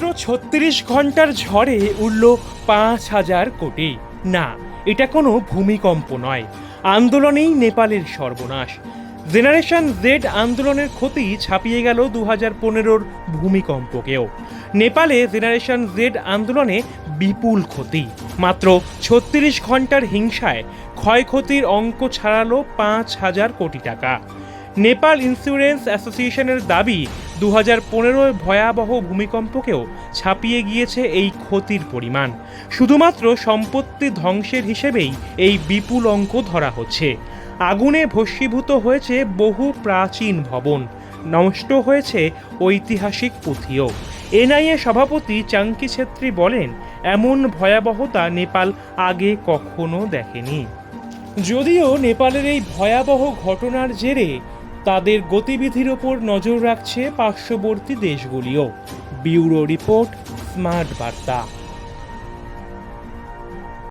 ছত্রিশ ঘণ্টার ঝড়ে উঠল পাঁচ হাজার কোটি। না, এটা কোনো ভূমিকম্প নয়। আন্দোলনেই নেপালের সর্বনাশ। জেনারেশন জেড আন্দোলনের ক্ষতি ছাপিয়ে গেল দু হাজার পনেরোর ভূমিকম্পকেও। নেপালে জেনারেশন জেড আন্দোলনে বিপুল ক্ষতি। মাত্র ছত্রিশ ঘণ্টার হিংসায় ক্ষয়ক্ষতির অঙ্ক ছাড়ালো পাঁচ হাজার কোটি টাকা। নেপাল ইন্স্যুরেন্স অ্যাসোসিয়েশনের দাবি দু হাজার পনেরোয় ভয়াবহ ভূমিকম্পকেও ছাপিয়ে গিয়েছে এই ক্ষতির পরিমাণ। শুধুমাত্র সম্পত্তি ধ্বংসের হিসেবেই এই বিপুল অঙ্ক ধরা হচ্ছে। আগুনে ভস্মীভূত হয়েছে বহু প্রাচীন ভবন। নষ্ট হয়েছে ঐতিহাসিক পুঁথিও। এনআইএ সভাপতি চাঙ্কি ছেত্রী বলেন, এমন ভয়াবহতা নেপাল আগে কখনো দেখেনি। যদিও নেপালের এই ভয়াবহ ঘটনার জেরে তাদের গতিবিধির ওপর নজর রাখছে পার্শ্ববর্তী দেশগুলিও। বিউরো রিপোর্ট স্মার্ট বার্তা।